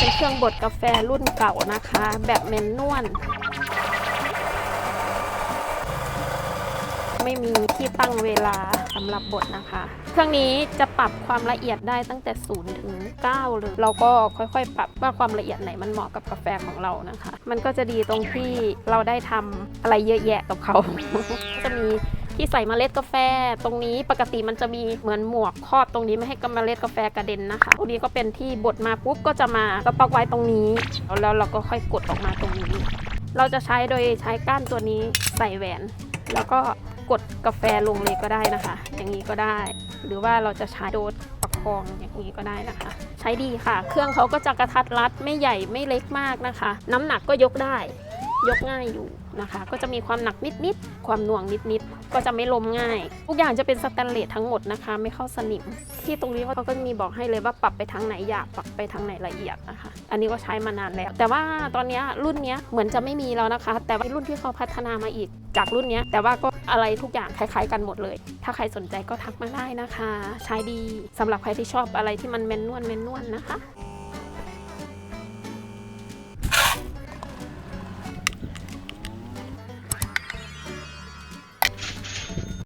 เป็นเครื่องบดกาแฟรุ่นเก่านะคะ แบบเมนนวลไม่มีที่ตั้งเวลาสำหรับบดนะคะ เครื่องนี้จะปรับความละเอียดได้ตั้งแต่ 0 ถึง 9 เลย เราก็ค่อยๆ ปรับว่าความละเอียดไหนมันเหมาะกับกาแฟของเรานะคะ มันก็จะดีตรงที่เราได้ทำอะไรเยอะแยะกับเขา จะมี ที่ใส่เมล็ดกาแฟ ตรงนี้ปกติมันจะมีเหมือนหมวกครอบตรงนี้ไม่ให้กำเมล็ดกาแฟกระเด็นนะคะตรงนี้ก็เป็นที่บดมาปุ๊บก็จะมาสต็อกไว้ตรงนี้ แล้วเราก็ค่อยกดออกมาตรงนี้ เราจะใช้โดยใช้ก้านตัวนี้ใส่แหวน แล้วก็กดกาแฟลงเลยก็ได้นะคะ อย่างนี้ก็ได้ หรือว่าเราจะใช้โดดประคองอย่างนี้ก็ได้นะคะ ใช้ดีค่ะ เครื่องเขาก็จะกระทัดรัดไม่ใหญ่ไม่เล็กมากนะคะ น้ำหนักก็ยกได้ ยกง่ายอยู่นะคะ ก็จะมีความหนักนิดๆ ความหน่วงนิดๆ ก็จะไม่ล้มง่าย ทุกอย่างจะเป็นสแตนเลสทั้งหมดนะคะ ไม่เข้าสนิม ที่ตรงนี้เขาก็มีบอกให้เลยว่าปรับไปทางไหนหยาบปรับไปทางไหนละเอียดนะคะ อันนี้ก็ใช้มานานแล้ว แต่ว่าตอนนี้รุ่นนี้เหมือนจะไม่มีแล้วนะคะ แต่ว่ารุ่นที่เขาพัฒนามาอีกจากรุ่นนี้แต่ว่าก็อะไรทุกอย่างคล้ายๆกันหมดเลย ถ้าใครสนใจก็ทักมาได้นะคะ ใช้ดีสำหรับใครที่ชอบอะไรที่มันแมนนวลแมนนวลนะคะ